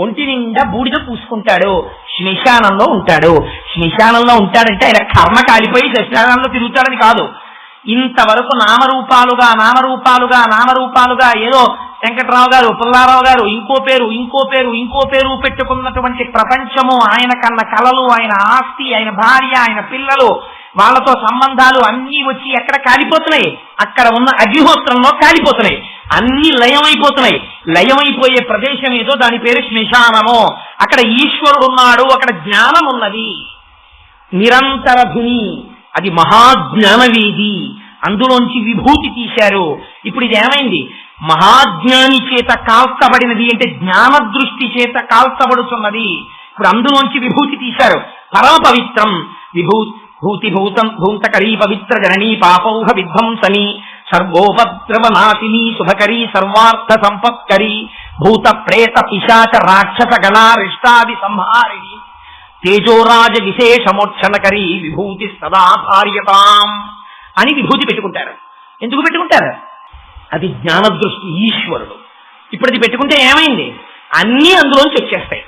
ఒంటి నిండా బూడిద పూసుకుంటాడు. శ్మశానంలో ఉంటాడు. శ్మశానంలో ఉంటాడంటే ఆయన కర్మ కాలిపోయి శ్మశానంలో తిరుగుతాడని కాదు. ఇంతవరకు నామరూపాలుగా నామరూపాలుగా నామరూపాలుగా ఏదో వెంకట్రావు గారు పుల్లారావు గారు ఇంకో పేరు ఇంకో పేరు ఇంకో పేరు పెట్టుకున్నటువంటి ప్రపంచము ఆయన కన్న కలలు ఆయన ఆస్తి ఆయన భార్య ఆయన పిల్లలు వాళ్ళతో సంబంధాలు అన్నీ వచ్చి ఎక్కడ కాలిపోతున్నాయి? అక్కడ ఉన్న అగ్నిహోత్రంలో కాలిపోతున్నాయి. అన్ని లయమైపోతున్నాయి. లయమైపోయే ప్రదేశం ఏదో దాని పేరు శ్మశానము. అక్కడ ఈశ్వరుడు ఉన్నాడు అక్కడ జ్ఞానం ఉన్నది నిరంతర ధుని అది మహాజ్ఞానవేది. అందులోంచి విభూతి తీశారు. ఇప్పుడు ఇది ఏమైంది? మహాజ్ఞాని చేత కాల్చబడినది అంటే జ్ఞాన దృష్టి చేత కాల్చబడుతున్నది. ఇప్పుడు అందులోంచి విభూతి తీశారు. పరమ పవిత్రం విభూ భూతి భూతం భూంతకరీ పవిత్ర జననీ పాపౌహ విధ్వంసని. సర్వోపద్రవనాశిని శుభకరీ సర్వార్థ సంపత్కరీ భూత ప్రేత పిశాచ రాక్షస గణారిష్టాది సంహారిణి తేజోరాజ విశేషమోక్షణకరీ విభూతి సదా భార్యతాం అని విభూతి పెట్టుకుంటారు. ఎందుకు పెట్టుకుంటారు? అది జ్ఞానదృష్టి ఈశ్వరుడు. ఇప్పుడు అది పెట్టుకుంటే ఏమైంది? అన్నీ అందులోంచి వచ్చేస్తాయి.